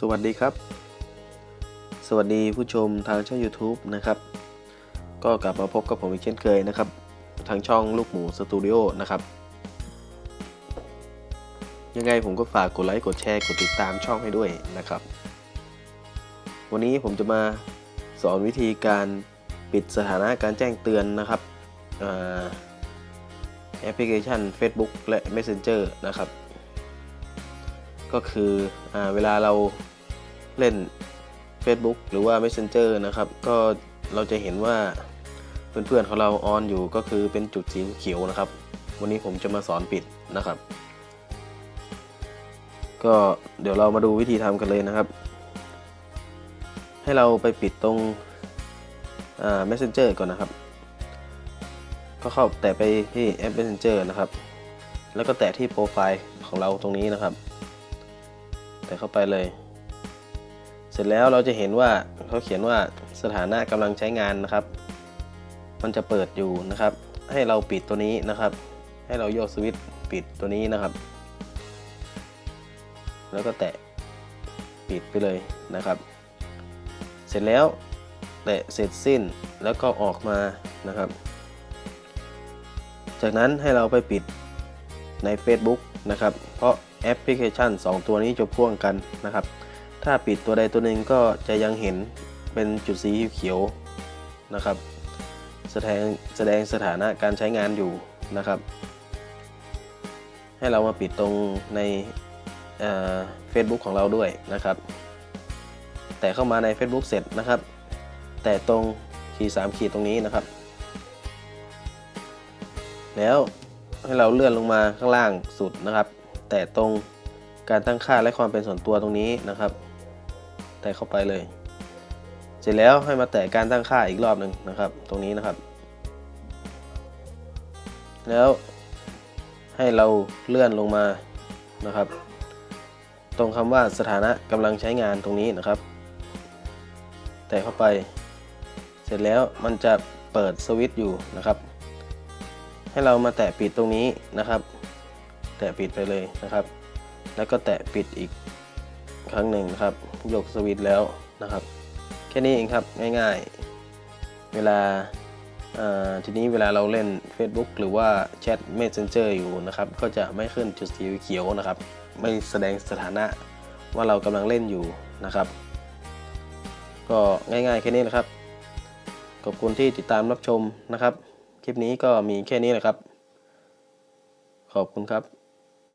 สวัสดีครับ สวัสดีผู้ชมทางช่อง YouTube นะครับ ก็กลับมาพบกับผมอีกเช่นเคยนะครับ ทางช่องลูกหมูสตูดิโอนะครับ ยังไงผมก็ฝากกดไลค์กดแชร์กดติดตามช่องให้ด้วยนะครับ วันนี้ผมจะมาสอนวิธีการปิดสถานะการแจ้งเตือนนะครับแอปพลิเคชัน Facebook และ Messenger นะครับ ก็คืออเวลาเราเล่น Facebook หรือว่า Messenger นะครับ ก็เราจะเห็นว่าเพื่อนๆของเราออนอยู่ก็คือเป็นจุดสีเขียวนะครับ วันนี้ผมจะมาสอนปิดนะครับ ก็เดี๋ยวเรามาดูวิธีทำกันเลยนะครับ ให้เราไปปิดตรงอ่า Messenger ก่อนนะครับ ก็เข้าแตะไปที่แอป Messenger นะครับ แล้วก็แตะที่โปรไฟล์ของเราตรงนี้นะครับ แต่เข้าไปเลย เสร็จแล้วเราจะเห็นว่าเขาเขียนว่าสถานะกำลังใช้งานนะครับ มันจะเปิดอยู่นะครับ ให้เราปิดตัวนี้นะครับ ให้เราโยกสวิตช์ปิดตัวนี้นะครับ แล้วก็แตะปิดไปเลยนะครับ เสร็จแล้วแตะเสร็จสิ้นแล้วก็ออกมานะครับ จากนั้นให้เราไปปิดใน Facebook นะครับ เพราะ แอปพลิเคชัน 2 ตัวนี้จะพ่วงกันนะครับ ถ้าปิดตัวใดตัวหนึ่งก็จะยังเห็นเป็นจุดสีเขียวนะครับ แสดงแสดงสถานะการใช้งานอยู่นะครับ ให้เรามาปิดตรงในเฟซบุ๊กของเราด้วยนะครับ แต่เข้ามาใน Facebook เสร็จนะครับ แต่ตรงขีด3ขีดตรงนี้นะครับ แล้วให้เราเลื่อนลงมาข้างล่างสุดนะครับ แต่ตรงการตั้งค่าและความเป็นส่วนตัวตรงนี้นะครับ แต่เข้าไปเลย เสร็จแล้วให้มาแตะการตั้งค่าอีกรอบหนึ่งนะครับ ตรงนี้นะครับ แล้วให้เราเลื่อนลงมานะครับ ตรงคำว่าสถานะกำลังใช้งานตรงนี้นะครับ แต่เข้าไป เสร็จแล้วมันจะเปิดสวิตช์อยู่นะครับ ให้เรามาแตะปิดตรงนี้นะครับ แตะปิดไปเลยนะครับ แล้วก็แตะปิดอีกครั้งหนึ่งนะครับยกสวิตช์แล้วนะครับ แค่นี้เองครับง่ายๆ เวลาอ่าทีนี้เวลาเราเล่น Facebook หรือว่าแชท Messenger อยู่นะครับ ก็จะไม่ขึ้นจุดสีเขียวนะครับ ไม่แสดงสถานะว่าเรากำลังเล่นอยู่นะครับ ก็ง่ายๆแค่นี้นะครับขอบคุณที่ติดตามรับชมนะครับ คลิปนี้ก็มีแค่นี้แหละครับ ขอบคุณครับ